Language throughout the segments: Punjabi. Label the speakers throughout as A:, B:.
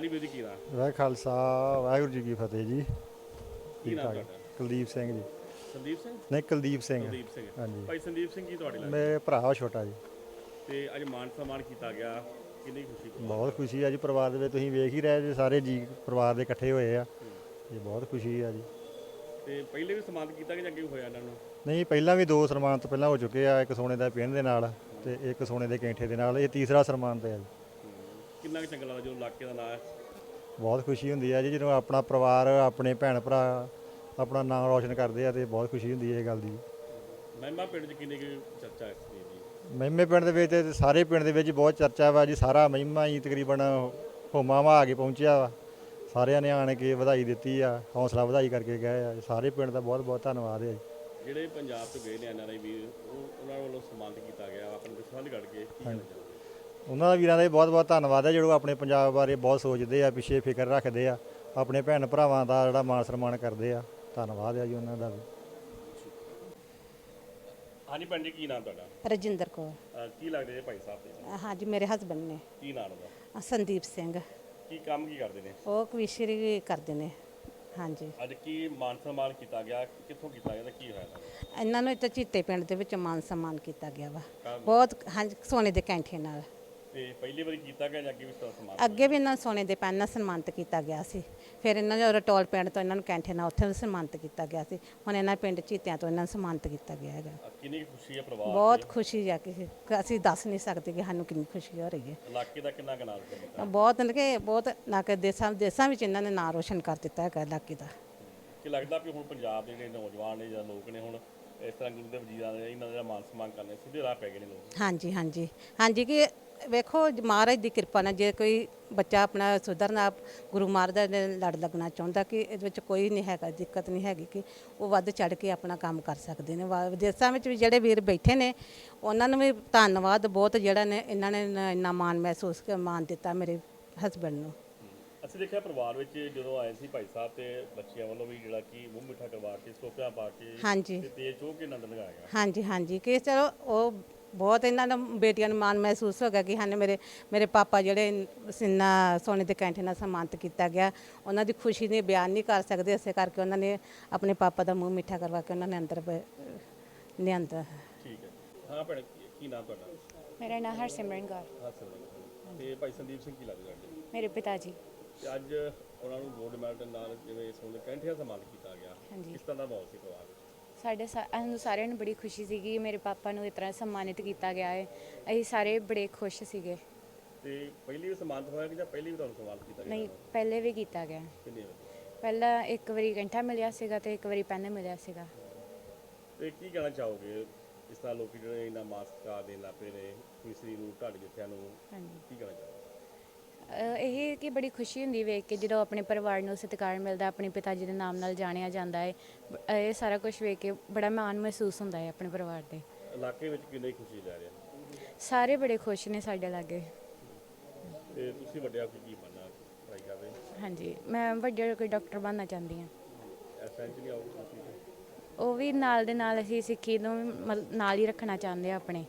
A: ਹਾਂਜੀ ਵੀਰ ਜੀ ਕੀ ਨਾਮ?
B: ਵਾਹਿ ਖਾਲਸਾ ਵਾਹਿਗੁਰੂ ਜੀ ਕੀ ਫਤਿਹ ਜੀ।
A: ਕੀ ਨਾਮ। ਤੁਹਾਡਾ?
B: ਕੁਲਦੀਪ ਸਿੰਘ ਜੀ।
A: ਸੰਦੀਪ ਸਿੰਘ?
B: ਨਹੀਂ ਕੁਲਦੀਪ ਸਿੰਘ।
A: ਸੰਦੀਪ ਸਿੰਘ।
B: ਹਾਂਜੀ।
A: ਭਾਈ ਸੰਦੀਪ ਸਿੰਘ ਜੀ ਤੁਹਾਡੇ ਨਾਲ?
B: ਮੇਰੇ ਭਰਾ ਛੋਟਾ ਜੀ।
A: ਤੇ ਅੱਜ ਮਾਨ ਸਨਮਾਨ ਕੀਤਾ ਗਿਆ। ਕਿੰਨੀ ਖੁਸ਼ੀ?
B: ਬਹੁਤ ਖੁਸ਼ੀ ਆ ਜੀ ਪਰਿਵਾਰ ਦੇ ਵਿੱਚ ਤੁਸੀਂ ਵੇਖ ਹੀ ਰਹੇ ਜੀ ਸਾਰੇ ਜੀ ਪਰਿਵਾਰ ਦੇ ਇਕੱਠੇ ਹੋਏ ਆ। ਜੀ ਬਹੁਤ ਖੁਸ਼ੀ ਆ ਜੀ।
A: ਤੇ ਪਹਿਲੇ ਵੀ ਸਨਮਾਨਿਤ ਕੀਤਾ ਕਿ ਜਾਂ ਅੱਗੇ ਹੋਇਆ ਇਹਨਾਂ ਨੂੰ?
B: ਨਹੀਂ ਪਹਿਲਾਂ ਵੀ ਦੋ ਸਨਮਾਨ ਤੋਂ ਪਹਿਲਾਂ ਹੋ ਚੁੱਕੇ ਆ ਇੱਕ ਸੋਨੇ ਦਾ ਪਿੰਨ ਦੇ ਨਾਲ ਤੇ ਇੱਕ ਸੋਨੇ ਦੇ ਕੈਂਠੇ ਦੇ ਨਾਲ ਇਹ ਤੀਸਰਾ ਸਨਮਾਨ ਤੇ ਆ ਜੀ।
A: ਕਿੰਨਾ ਕੁ ਚੰਗਾ ਲੱਗਦਾ ਜਦੋਂ ਇਲਾਕੇ ਦਾ ਨਾਂ ਹੈ?
B: ਬਹੁਤ ਖੁਸ਼ੀ ਹੁੰਦੀ ਆ ਜੀ ਜਦੋਂ ਆਪਣਾ ਪਰਿਵਾਰ ਆਪਣੇ ਭੈਣ ਭਰਾ ਆਪਣਾ ਨਾਮ ਰੌਸ਼ਨ ਕਰਦੇ ਆ ਤੇ ਬਹੁਤ ਖੁਸ਼ੀ ਹੁੰਦੀ ਹੈ ਇਹ ਗੱਲ ਦੀ।
A: ਮਹਿਮਾ ਪਿੰਡ 'ਚ ਕਿੰਨੀ ਕੁ ਚਰਚਾ ਹੈ ਇਸ ਚੀਜ਼ ਦੀ?
B: ਮਹਿਮੇ ਪਿੰਡ ਦੇ ਵਿੱਚ ਤੇ ਸਾਰੇ ਪਿੰਡ ਦੇ ਵਿੱਚ ਬਹੁਤ ਚਰਚਾ ਵਾ ਜੀ ਸਾਰਾ ਮਹਿਮਾ ਹੀ ਤਕਰੀਬਨ ਹੋਮਾਵਾ ਆ ਕੇ ਪਹੁੰਚਿਆ ਵਾ। ਸਾਰਿਆਂ ਨੇ ਆਣ ਕੇ ਵਧਾਈ ਦਿੱਤੀ ਆ ਹੌਸਲਾ ਵਧਾਈ ਕਰਕੇ ਗਏ ਆ। ਸਾਰੇ ਪਿੰਡ ਦਾ ਬਹੁਤ ਬਹੁਤ ਧੰਨਵਾਦ ਹੈ ਜੀ।
A: ਜਿਹੜੇ ਪੰਜਾਬ ਤੋਂ ਗਏ ਨੇ ਐਨਆਰਆਈ ਵੀਰ ਉਹ ਉਹਨਾਂ ਵੱਲੋਂ ਸਨਮਾਨਿਤ ਕੀਤਾ ਗਿਆ ਆਪਣੇ ਵਿਸ਼ਵਾਸ ਕੱਢ ਕੇ ਕੀ ਕਹਿਣਾ ਚਾਹੋਗੇ?
B: ਉਹਨਾਂ ਦਾ ਵੀਰਾਂ ਦਾ ਵੀ ਬਹੁਤ ਬਹੁਤ ਧੰਨਵਾਦ ਹੈ ਜਿਹੜੇ ਆਪਣੇ ਪੰਜਾਬ ਬਾਰੇ ਬਹੁਤ ਸੋਚਦੇ ਆ ਪਿੱਛੇ ਫਿਕਰ ਰੱਖਦੇ ਆ ਆਪਣੇ ਭੈਣ ਭਰਾਵਾਂ ਦਾ ਜਿਹੜਾ ਮਾਣ ਸਨਮਾਨ ਕਰਦੇ ਆ ਧੰਨਵਾਦ ਹੈ ਜੀ ਉਹਨਾਂ ਦਾ ਵੀ।
A: ਹਾਂਜੀ ਭੈਣ ਜੀ ਕੀ ਨਾਮ ਤੁਹਾਡਾ?
C: ਰਜਿੰਦਰ ਕੌਰ।
A: ਅਹ ਕੀ ਲੱਗਦੇ ਜੇ ਭਾਈ ਸਾਹਿਬ ਦੇ?
C: ਹਾਂਜੀ ਮੇਰੇ ਹਸਬੰਡ ਨੇ।
A: ਕੀ ਨਾਮ ਉਹਦਾ?
C: ਅ, ਸੰਦੀਪ ਸਿੰਘ।
A: ਕੀ ਕੰਮ ਕੀ ਕਰਦੇ ਨੇ?
C: ਉਹ ਕਵੀਸ਼ਰੀ ਕਰਦੇ ਨੇ। ਹਾਂਜੀ।
A: ਅੱਜ ਕੀ ਮਾਨ ਸਨਮਾਨ ਕੀਤਾ ਗਿਆ ਕਿੱਥੋਂ ਕੀਤਾ ਗਿਆ ਤੇ ਕੀ ਹੋਇਆ? ਇਹਦਾ?
C: ਇਹਨਾਂ ਨੂੰ ਇੱਥੇ ਚੀਤੇ ਪਿੰਡ ਦੇ ਵਿੱਚ ਮਾਨ ਸਨਮਾਨ ਕੀਤਾ ਗਿਆ ਵਾ। ਬਹੁਤ ਹਾਂਜੀ ਸੋਨੇ ਦੇ ਕੈਂਠੇ ਨਾਲ।
A: ਤੇ ਪਹਿਲੀ ਵਾਰੀ ਕੀਤਾ ਗਿਆ ਜਾਂ ਅੱਗੇ ਵੀ ਸਨਮਾਨ ਸਨਮਾਨ
C: ਅੱਗੇ ਵੀ ਇਹਨਾਂ ਨੂੰ ਸੋਨੇ ਦੇ ਪੈਨ ਨਾਲ ਸਨਮਾਨਿਤ ਕੀਤਾ ਗਿਆ ਸੀ। ਫਿਰ ਇਹਨਾਂ ਨੂੰ ਰਟੋਲ ਪਿੰਡ ਤੋਂ ਇਹਨਾਂ ਨੂੰ ਕੈਂਠੇ ਨਾਲ ਉੱਥੇ ਸਨਮਾਨਿਤ ਕੀਤਾ ਗਿਆ ਸੀ। ਹੁਣ ਇਹਨਾਂ ਪਿੰਡ ਚੀਤਿਆਂ ਤੋਂ ਇਹਨਾਂ ਨੂੰ ਸਨਮਾਨਿਤ ਕੀਤਾ ਗਿਆ ਹੈਗਾ।
A: ਕਿੰਨੀ ਕੁ ਖੁਸ਼ੀ ਹੈ ਪਰਿਵਾਰ
C: ਬਹੁਤ ਖੁਸ਼ੀ ਆ ਕਿ ਅਸੀਂ ਦੱਸ ਨਹੀਂ ਸਕਦੇ ਕਿ ਸਾਨੂੰ ਕਿੰਨੀ ਖੁਸ਼ੀ ਹੋ ਰਹੀ ਹੈ।
A: ਇਲਾਕੇ ਦਾ ਕਿੰਨਾ ਕਨਾਲ ਕੀਤਾ?
C: ਬਹੁਤ ਮਤਲਬ ਕਿ ਬਹੁਤ ਨਾ ਕਿ ਦੇਸਾਂ ਦੇਸਾਂ ਵਿੱਚ ਇਹਨਾਂ ਨੇ ਨਾਂ ਰੋਸ਼ਨ ਕਰ ਦਿੱਤਾ ਹੈਗਾ ਇਲਾਕੇ ਦਾ।
A: ਕਿ ਲੱਗਦਾ ਵੀ ਹੁਣ ਪੰਜਾਬ ਦੇ ਜਿਹੜੇ ਨੌਜਵਾਨ ਨੇ ਜਾਂ ਲੋਕ ਨੇ ਹੁਣ ਇਸ ਤਰ੍ਹਾਂ ਗੁਰੂ ਦੇ ਵਜੀਰਾਂ ਦੇ ਇਹਨਾਂ ਦਾ ਮਾਨ ਸਨਮਾਨ ਕਰਨੇ ਸਿੱਧੇ ਰਾਹ ਪੈ ਗਏ ਨੇ ਲੋਕ।
C: ਹਾਂਜੀ ਹਾਂਜੀ। ਹਾਂਜੀ ਕਿ ਵੇਖੋ ਮਹਾਰਾਜ ਦੀ ਕਿਰਪਾ ਨਾਲ ਜੇ ਕੋਈ ਬੱਚਾ ਆਪਣਾ ਸੁਧਰਨਾ ਗੁਰੂ ਮਹਾਰਾਜ ਦੇ ਲੜ ਲੱਗਣਾ ਚਾਹੁੰਦਾ ਕਿ ਇਹਦੇ ਵਿੱਚ ਕੋਈ ਨਹੀਂ ਹੈਗਾ ਦਿੱਕਤ ਨਹੀਂ ਹੈਗੀ ਕਿ ਉਹ ਵੱਧ ਚੜ ਕੇ ਆਪਣਾ ਕੰਮ ਕਰ ਸਕਦੇ ਨੇ। ਵਾ- ਵਿਦੇਸ਼ਾਂ ਵਿੱਚ ਵੀ ਜਿਹੜੇ ਵੀਰ ਬੈਠੇ ਨੇ ਉਹਨਾਂ ਨੂੰ ਵੀ ਧੰਨਵਾਦ ਬਹੁਤ ਜਿਹੜਾ ਨੇ ਇਹਨਾਂ ਨੇ ਇੰਨਾ ਮਾਣ ਮਹਿਸੂਸ ਕ- ਮਾਣ ਦਿੱਤਾ ਮੇਰੇ ਹਸਬੰਡ ਨੂੰ।
A: ਅਸੀਂ ਦੇਖਿਆ ਪਰਿਵਾਰ ਵਿੱਚ ਜਦੋਂ ਆਏ ਸੀ ਭਾਈ ਸਾਹਿਬ ਤੇ ਬੱਚਿਆਂ ਵੱਲੋਂ ਵੀ ਜਿਹੜਾ ਕਿ ਮੂੰਹ ਮਿੱਠਾ ਕਰਵਾ ਕੇ ਸੋਪਿਆਂ ਪਾ ਕੇ
C: ਹਾਂਜੀ।
A: ਤੇ ਤੇਜ ਚੋਹ ਕੇ ਆਨੰਦ ਲਗਾਇਆ ਗਿਆ।
C: ਹਾਂਜੀ ਹਾਂਜੀ। ਕਿ ਚਲੋ ਉਹ ਬਹੁਤ ਇਹਨਾਂ ਦਾ ਬੇਟੀਆਂ ਨੂੰ ਮਾਣ ਮਹਿਸੂਸ ਹੋ ਗਿਆ ਕਿ ਹਨ ਮੇਰੇ ਮੇਰੇ ਪਾਪਾ ਜਿਹੜੇ ਸਿੰਨਾ ਸੋਨੇ ਦੇ ਕੈਂਠੇ ਨਾਲ ਸਨਮਾਨਿਤ ਕੀਤਾ ਗਿਆ। ਉਹਨਾਂ ਦੀ ਖੁਸ਼ੀ ਨੇ ਬਿਆਨ ਨਹੀਂ ਕਰ ਸਕਦੇ ਇਸੇ ਕਰਕੇ ਉਹਨਾਂ ਨੇ ਆਪਣੇ ਪਾਪਾ ਦਾ ਮੂੰਹ ਮਿੱਠਾ ਕਰਵਾ ਕੇ ਉਹਨਾਂ ਨੇ ਅੰਦਰ ਲਿਆਂਦਾ
A: ਠੀਕ ਹੈ। ਹਾਂ ਭੈਣ ਕੀ- ਨਾਮ ਤੁਹਾਡਾ?
D: ਮੇਰਾ ਨਾਮ ਹਰਸਿਮਰਨ
A: ਸਰ ਤੇ ਭਾਈ ਸੰਦੀਪ ਸਿੰਘ ਕੀ ਲੱਗਦਾ
D: ਮੇਰੇ ਪਿਤਾ ਜੀ।
A: ਅੱਜ ਉਹਨਾਂ ਨੂੰ ਗੋਲਡ ਮੈਡਲ ਨਾਲ ਜਿਵੇਂ ਸੋਨੇ ਕੈਂਠਿਆਂ ਸਨਮਾਨ ਕੀਤਾ ਗਿਆ। ਕਿਸ ਤਰ੍ਹਾਂ ਦਾ ਮਾਹੌਲ ਸੀ ਪਰਿਵਾਰ?
D: ਸਾਡੇ ਸਾ- ਸਾਨੂੰ ਸਾਰਿਆਂ ਨੂੰ ਬੜੀ ਖੁਸ਼ੀ ਸੀਗੀ ਮੇਰੇ ਪਾਪਾ ਨੂੰ ਇਸ ਤਰ੍ਹਾਂ ਸਨਮਾਨਿਤ ਕੀਤਾ ਗਿਆ ਹੈ। ਅਸੀਂ ਸਾਰੇ ਬੜੇ ਖੁਸ਼ ਸੀਗੇ।
A: ਤੇ ਪਹਿਲੀ ਵੀ ਸਨਮਾਨਿਤ ਹੋਇਆ ਕਿ ਜਾਂ ਪਹਿਲੀ ਵੀ ਤੁਹਾਨੂੰ ਸਨਮਾਨਿਤ ਕੀਤਾ ਗਿਆ?
D: ਨਹੀਂ ਪਹਿਲੇ ਵੀ ਕੀਤਾ ਗਿਆ।
A: ਕਿੰਨੇ ਵਾਰੀ?
D: ਪਹਿਲਾਂ ਇੱਕ ਵਾਰੀ ਘੰਟਾ ਮਿਲਿਆ ਸੀਗਾ ਤੇ ਇੱਕ ਵਾਰੀ ਪੈਨ ਮਿਲਿਆ ਸੀਗਾ।
A: ਤੇ ਕੀ ਕਹਿਣਾ ਚਾਹੋਗੇ? ਇਸ ਤਰ੍ਹਾਂ ਲੋਕੀ ਜਿਹੜੇ ਇਹਨਾਂ ਮਾਸਕ ਲੱਗ ਪਏ ਨੇ ਤੀਸਰੀ ਨੂੰ ਢਾਡ ਜਿੱਥਿਆਂ ਨੂੰ
D: ਹਾਂਜੀ।
A: ਕੀ ਕਹਿਣਾ ਚਾਹੋਗੇ?
D: ਇਹ ਕਿ ਬੜੀ ਖੁਸ਼ੀ ਹੁੰਦੀ ਵੇਖ ਕੇ ਜਦੋਂ ਆਪਣੇ ਪਰਿਵਾਰ ਨੂੰ ਸਤਿਕਾਰ ਮਿਲਦਾ ਆਪਣੇ ਪਿਤਾ ਜੀ ਦੇ ਨਾਮ ਨਾਲ ਜਾਣਿਆ ਜਾਂਦਾ ਹੈ ਬ- ਇਹ ਸਾਰਾ ਕੁਝ ਵੇਖ ਕੇ ਬੜਾ ਮਾਣ ਮਹਿਸੂਸ ਹੁੰਦਾ ਹੈ ਆਪਣੇ ਪਰਿਵਾਰ ਦੇ
A: ਇਲਾਕੇ ਵਿੱਚ ਕਿੰਨੀ ਖੁਸ਼ੀ ਲੈ ਰਿਹਾ
D: ਸਾਰੇ ਬੜੇ ਖੁਸ਼ ਨੇ ਸਾਡੇ ਲਾਗੇ।
A: ਤੇ ਤੁਸੀਂ ਵੱਡਿਆ ਕੀ ਕੀ ਬਣਨਾ ਟਰਾਈ ਕਰ ਰਹੇ?
D: ਹਾਂਜੀ ਮੈਂ ਵੱਡੇ ਹੋ ਕੇ ਡਾਕਟਰ ਬਣਨਾ ਚਾਹੁੰਦੀ ਹਾਂ।
A: ਐਸੈਂਸ਼ਲੀ ਆਊਟ ਤੁਸੀਂ?
D: ਉਹ ਵੀ ਨਾਲ ਦੇ ਨਾਲ ਅਸੀਂ ਸਿੱਖੀ ਨੂੰ ਵੀ ਨਾਲ ਹੀ ਰੱਖਣਾ ਚਾਹੁੰਦੇ ਆ ਆਪਣੇ।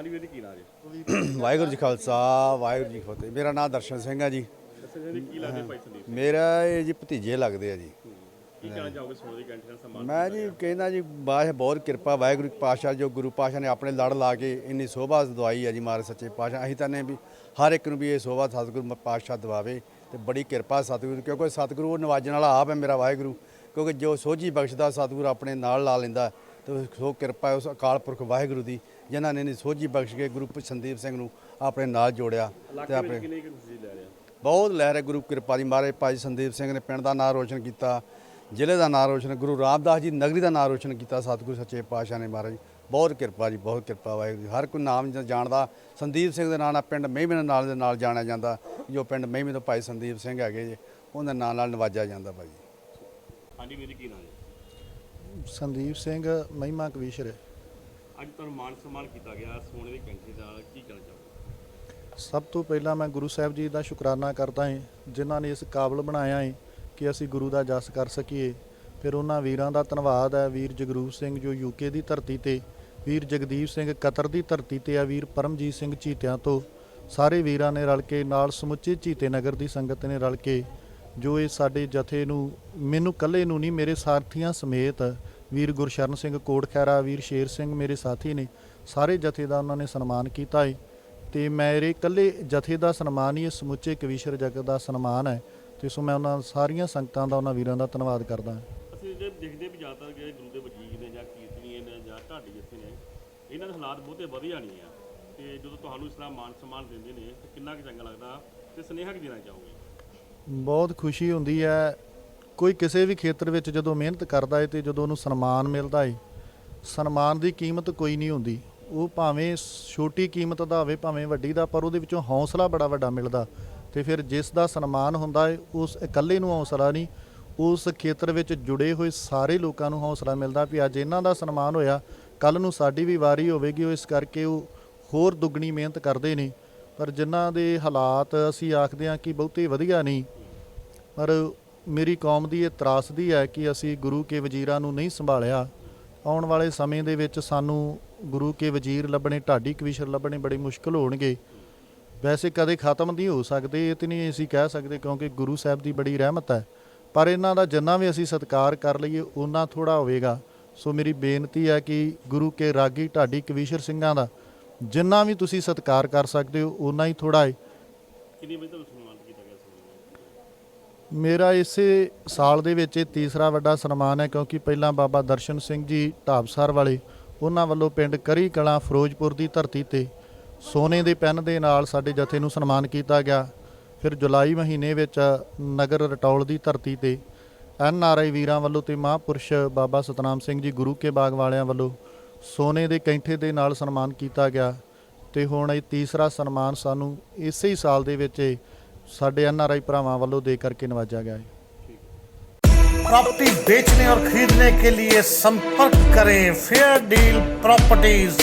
A: ਹਾਂਜੀ ਵੀਰ ਜੀ ਕੀ ਨਾਮ ਜੀ?
E: ਵਾਹਿਗੁਰੂ ਜੀ ਖਾਲਸਾ ਵਾਹਿਗੁਰੂ ਜੀ ਕੀ ਫਤਿਹ। ਮੇਰਾ ਨਾਮ ਦਰਸ਼ਨ ਸਿੰਘ ਆ ਜੀ।
A: ਦੱਸੋ ਜੀ ਕੀ ਲੱਗਦੇ ਭਾਈ ਸੰਦੀਪ?
E: ਮੇਰਾ ਇਹ ਜੀ ਭਤੀਜੇ ਲੱਗਦੇ ਆ ਜੀ।
A: ਕੀ ਕਹਿਣਾ ਚਾਹੋਗੇ ਸੋਨੇ ਦੀ ਕੈਂਠੀ ਨਾਲ ਸਨਮਾਨ
E: ਮੈਂ ਜੀ ਕਹਿੰਦਾ ਜੀ ਬਾਹ ਬਹੁਤ ਕਿਰਪਾ ਵਾਹਿਗੁਰੂ ਪਾਸ਼ਾ ਜੋ ਗੁਰੂ ਪਾਸ਼ਾ ਨੇ ਆਪਣੇ ਲੜ ਲਾ ਕੇ ਇੰਨੀ ਸੋਭਾ ਦਵਾਈ ਆ ਜੀ ਮਾਰੇ ਸੱਚੇ ਪਾਸ਼ਾ ਅਸੀਂ ਤਾਂ ਨੇ ਵੀ ਹਰ ਇੱਕ ਨੂੰ ਵੀ ਇਹ ਸੋਭਾ ਸਤਿਗੁਰੂ ਪਾਤਸ਼ਾਹ ਦਵਾਵੇ ਤੇ ਬੜੀ ਕਿਰਪਾ ਸਤਿਗੁਰੂ ਕਿਉਂਕਿ ਸਤਿਗੁਰੂ ਉਹ ਨਵਾਜਣ ਵਾਲਾ ਆਪ ਹੈ ਮੇਰਾ ਵਾਹਿਗੁਰੂ ਕਿਉਂਕਿ ਜੋ ਸੋਝੀ ਬਖਸ਼ਦਾ ਸਤਿਗੁਰੂ ਆਪਣੇ ਨਾਲ ਲਾ ਲੈਂਦਾ ਤੇ ਸੋ ਕਿਰਪਾ ਉਸ ਅਕਾਲ ਪੁਰਖ ਵਾਹਿਗੁਰੂ ਦੀ ਜਿਨ੍ਹਾਂ ਨੇ ਇੰਨੀ ਸੋਝੀ ਬਖਸ਼ ਕੇ ਗੁਰੂ ਸੰਦੀਪ ਸਿੰਘ ਨੂੰ ਆਪਣੇ ਨਾਲ ਜੋੜਿਆ ਤੇ ਆਪਣੇ
A: ਕਿੰਨੀ ਕੁ ਲੈ
E: ਬਹੁਤ ਲਹਿਰ ਹੈ ਗੁਰੂ ਕਿਰਪਾ ਦੀ। ਮਹਾਰਾਜ ਭਾਈ ਸੰਦੀਪ ਸਿੰਘ ਨੇ ਪਿੰਡ ਦਾ ਨਾਮ ਰੋਸ਼ਨ ਕੀਤਾ ਜ਼ਿਲ੍ਹੇ ਦਾ ਨਾਮ ਰੋਸ਼ਨ ਗੁਰੂ ਰਾਮਦਾਸ ਜੀ ਨਗਰੀ ਦਾ ਨਾਮ ਰੋਸ਼ਨ ਕੀਤਾ ਸਤਿਗੁਰੂ ਸੱਚੇ ਪਾਤਸ਼ਾਹ ਨੇ ਮਹਾਰਾਜ ਬਹੁਤ ਕਿਰਪਾ ਜੀ ਬਹੁਤ ਕਿਰਪਾ ਵਾਹਿਗੁਰੂ ਜੀ। ਹਰ ਕੋਈ ਨਾਮ ਜਾਣਦਾ ਸੰਦੀਪ ਸਿੰਘ ਦੇ ਨਾਂ ਨਾਲ ਪਿੰਡ ਮਹਿਮੇ ਦੇ ਨਾਲ ਦੇ ਨਾਲ ਜਾਣਿਆ ਜਾਂਦਾ ਜੋ ਪਿੰਡ ਮਹਿਮੇ ਤੋਂ ਭਾਈ ਸੰਦੀਪ ਸਿੰਘ ਹੈਗੇ ਜੀ ਉਹਨਾਂ ਦੇ ਨਾਂ ਨਾਲ ਨਵਾਜਿਆ ਜਾਂਦਾ ਭਾਈ
A: ਹਾਂਜੀ ਜੀ ਕੀ ਨਾਮ ਜੀ?
B: ਸੰਦੀਪ ਸਿੰਘ ਮਹਿਮਾ ਕਵੀਸ਼ਰ
A: ਅੱਜ ਤੁਹਾਨੂੰ ਮਾਨ ਸਨਮਾਨ ਕੀਤਾ ਗਿਆ ਸੋਨੇ ਦੀ ਕੈਂਠੀ ਨਾਲ ਕੀ ਕਹਿਣਾ ਚਾਹੋਗੇ?
F: ਸਭ ਤੋਂ ਪਹਿਲਾਂ ਮੈਂ ਗੁਰੂ ਸਾਹਿਬ ਜੀ ਦਾ ਸ਼ੁਕਰਾਨਾ ਕਰਦਾ ਹਾਂ ਜਿਨ੍ਹਾਂ ਨੇ ਇਸ ਕਾਬਲ ਬਣਾਇਆ ਹੈ ਕਿ ਅਸੀਂ ਗੁਰੂ ਦਾ ਜਸ ਕਰ ਸਕੀਏ। ਫਿਰ ਉਹਨਾਂ ਵੀਰਾਂ ਦਾ ਧੰਨਵਾਦ ਹੈ। ਵੀਰ ਜਗਰੂਪ ਸਿੰਘ ਜੋ ਯੂਕੇ ਦੀ ਧਰਤੀ ਤੇ, ਵੀਰ ਜਗਦੀਪ ਸਿੰਘ ਕਤਰ ਦੀ ਧਰਤੀ ਤੇ ਆ ਵੀਰ ਪਰਮਜੀਤ ਸਿੰਘ ਚੀਤਿਆਂ ਤੋਂ। ਸਾਰੇ ਵੀਰਾਂ ਨੇ ਰਲ ਕੇ ਨਾਲ ਸਮੁੱਚੇ ਚੀਤੇ ਨਗਰ ਦੀ ਸੰਗਤ ਨੇ ਰਲ ਕੇ ਜੋ ਇਹ ਸਾਡੇ ਜਥੇ ਨੂੰ, ਮੈਨੂੰ ਇਕੱਲੇ ਨੂੰ ਨਹੀਂ, ਮੇਰੇ ਸਾਥੀਆਂ ਸਮੇਤ ਵੀਰ ਗੁਰਸ਼ਰਨ ਸਿੰਘ ਕੋਟਖੈਰਾ ਵੀਰ ਸ਼ੇਰ ਸਿੰਘ ਮੇਰੇ ਸਾਥੀ ਨੇ ਸਾਰੇ ਜਥੇ ਦਾ ਉਹਨਾਂ ਨੇ ਸਨਮਾਨ ਕੀਤਾ ਹੈ ਤੇ ਮੇਰੇ ਇਕੱਲੇ ਜਥੇ ਦਾ ਸਨਮਾਨ ਹੀ ਸਮੁੱਚੇ ਕਵੀਸ਼ਰ ਜਗਤ ਦਾ ਸਨਮਾਨ ਹੈ। ਤੇ ਸੋ ਮੈਂ ਉਹਨਾਂ ਸਾਰੀਆਂ ਸੰਗਤਾਂ ਦਾ ਉਹਨਾਂ ਵੀਰਾਂ ਦਾ ਧੰਨਵਾਦ ਕਰਦਾ ਹਾਂ।
A: ਅਸੀਂ ਜੇ ਦੇਖਦੇ ਵੀ ਜ਼ਿਆਦਾਤਰ ਜਿਹੜੇ ਗੁਰੂ ਦੇ ਵਜੀਰ ਨੇ ਜਾਂ ਕੀਰਤਨੀਏ ਨੇ ਜਾਂ ਢਾਡੀ ਜਿੱਥੇ ਨੇ ਇਹਨਾਂ ਦੇ ਹਾਲਾਤ ਬਹੁਤੇ ਵਧੀਆ ਨਹੀਂ ਆ। ਤੇ ਜਦੋਂ ਤੁਹਾਨੂੰ ਇਸ ਤਰ੍ਹਾਂ ਮਾਨ ਸਨਮਾਨ ਦਿੰਦੇ ਨੇ ਤੇ ਕਿੰਨਾ ਕੁ ਚੰਗਾ ਲੱਗਦਾ ਤੇ ਸੁਨੇਹਾ ਕੀ ਦੇਣਾ ਚਾਹੋਗੇ?
F: ਬਹੁਤ ਖੁਸ਼ੀ ਹੁੰਦੀ ਹੈ ਕੋਈ ਕਿਸੇ ਵੀ ਖੇਤਰ ਵਿੱਚ ਜਦੋਂ ਮਿਹਨਤ ਕਰਦਾ ਏ ਤੇ ਜਦੋਂ ਉਹਨੂੰ ਸਨਮਾਨ ਮਿਲਦਾ ਏ, ਸਨਮਾਨ ਦੀ ਕੀਮਤ ਕੋਈ ਨਹੀਂ ਹੁੰਦੀ। ਉਹ ਭਾਵੇਂ ਛੋਟੀ ਕੀਮਤ ਦਾ ਹੋਵੇ, ਭਾਵੇਂ ਵੱਡੀ ਦਾ, ਪਰ ਉਹਦੇ ਵਿੱਚੋਂ ਹੌਸਲਾ ਬੜਾ ਵੱਡਾ ਮਿਲਦਾ। ਤੇ ਫਿਰ ਜਿਸ ਦਾ ਸਨਮਾਨ ਹੁੰਦਾ ਹੈ ਉਸ ਇਕੱਲੇ ਨੂੰ ਹੌਸਲਾ ਨਹੀਂ, ਉਸ ਖੇਤਰ ਵਿੱਚ ਜੁੜੇ ਹੋਏ ਸਾਰੇ ਲੋਕਾਂ ਨੂੰ ਹੌਸਲਾ ਮਿਲਦਾ ਵੀ ਅੱਜ ਇਹਨਾਂ ਦਾ ਸਨਮਾਨ ਹੋਇਆ ਕੱਲ ਨੂੰ ਸਾਡੀ ਵੀ ਵਾਰੀ ਹੋਵੇਗੀ, ਉਹ ਇਸ ਕਰਕੇ ਉਹ ਹੋਰ ਦੁੱਗਣੀ ਮਿਹਨਤ ਕਰਦੇ ਨੇ। ਪਰ ਜਿਨ੍ਹਾਂ ਦੇ ਹਾਲਾਤ ਅਸੀਂ ਆਖਦੇ ਹਾਂ ਕਿ ਬਹੁਤੇ ਵਧੀਆ ਨਹੀਂ, ਪਰ ਮੇਰੀ ਕੌਮ ਦੀ ਇਹ ਤਰਾਸਦੀ ਹੈ ਕਿ ਅਸੀਂ ਗੁਰੂ ਕੇ ਵਜ਼ੀਰਾਂ ਨੂੰ ਨਹੀਂ ਸੰਭਾਲਿਆ। ਆਉਣ ਵਾਲੇ ਸਮੇਂ ਦੇ ਵਿੱਚ ਸਾਨੂੰ ਗੁਰੂ ਕੇ ਵਜ਼ੀਰ ਲੱਭਣੇ, ਢਾਡੀ ਕਵੀਸ਼ਰ ਲੱਭਣੇ ਬੜੇ ਮੁਸ਼ਕਲ ਹੋਣਗੇ। ਵੈਸੇ ਕਦੇ ਖਤਮ ਨਹੀਂ ਹੋ ਸਕਦੇ, ਇਹ ਤੇ ਨਹੀਂ ਅਸੀਂ ਕਹਿ ਸਕਦੇ ਕਿਉਂਕਿ ਗੁਰੂ ਸਾਹਿਬ ਦੀ ਬੜੀ ਰਹਿਮਤ ਹੈ। ਪਰ ਇਹਨਾਂ ਦਾ ਜਿੰਨਾ ਵੀ ਅਸੀਂ ਸਤਿਕਾਰ ਕਰ ਲਈਏ ਉਹਨਾਂ ਥੋੜਾ ਹੋਵੇਗਾ। ਸੋ ਮੇਰੀ ਬੇਨਤੀ ਹੈ ਕਿ ਗੁਰੂ ਕੇ ਰਾਗੀ, ਢਾਡੀ ਕਵੀਸ਼ਰ ਸਿੰਘਾਂ ਦਾ ਜਿੰਨਾ ਵੀ ਤੁਸੀਂ ਸਤਿਕਾਰ ਕਰ ਸਕਦੇ ਹੋ ਉਹਨਾਂ ਹੀ ਥੋੜਾ ਹੈ।
A: ਕਿੰਨੀ ਵਜੇ ਤੁਹਾਨੂੰ ਸਨਮਾਨ ਕੀਤਾ ਗਿਆ ਸੀ
F: ਮੇਰਾ ਇਸੇ ਸਾਲ ਦੇ ਵਿੱਚ ਇਹ ਤੀਸਰਾ ਵੱਡਾ ਸਨਮਾਨ ਹੈ ਕਿਉਂਕਿ ਪਹਿਲਾਂ ਬਾਬਾ ਦਰਸ਼ਨ ਸਿੰਘ ਜੀ ਢਾਬਸਰ ਵਾਲੇ, ਉਹਨਾਂ ਵੱਲੋਂ ਪਿੰਡ ਕਰੀ ਕਲਾਂ ਫਿਰੋਜ਼ਪੁਰ ਦੀ ਧਰਤੀ ਤੇ ਸੋਨੇ ਦੇ ਪੈਨ ਦੇ ਨਾਲ ਸਾਡੇ ਜਥੇ ਨੂੰ ਸਨਮਾਨ ਕੀਤਾ ਗਿਆ। ਫਿਰ ਜੁਲਾਈ ਮਹੀਨੇ ਵਿੱਚ ਨਗਰ ਰਟੌਲ ਦੀ ਧਰਤੀ ਤੇ ਐਨ ਆਰ ਆਈ ਵੀਰਾਂ ਵੱਲੋਂ ਤੇ ਮਹਾਂਪੁਰਸ਼ ਬਾਬਾ ਸਤਨਾਮ ਸਿੰਘ ਜੀ ਗੁਰੂ ਕੇ ਬਾਗ ਵਾਲਿਆਂ ਵੱਲੋਂ ਸੋਨੇ ਦੇ ਕੈਂਠੇ ਦੇ ਨਾਲ ਸਨਮਾਨ ਕੀਤਾ ਗਿਆ ਤੇ ਹੁਣ ਇਹ ਤੀਸਰਾ ਸਨਮਾਨ ਸਾਨੂੰ ਇਸੇ ਹੀ ਸਾਲ ਦੇ ਵਿੱਚ ਸਾਡੇ ਐਨ ਆਰ ਆਈ ਭਰਾਵਾਂ ਵੱਲੋਂ ਦੇ ਕਰਕੇ ਨਵਾਜਿਆ ਗਿਆ ਹੈ
G: प्रॉपर्टी बेचने और खरीदने के लिए संपर्क करें फेयर डील प्रॉपर्टीज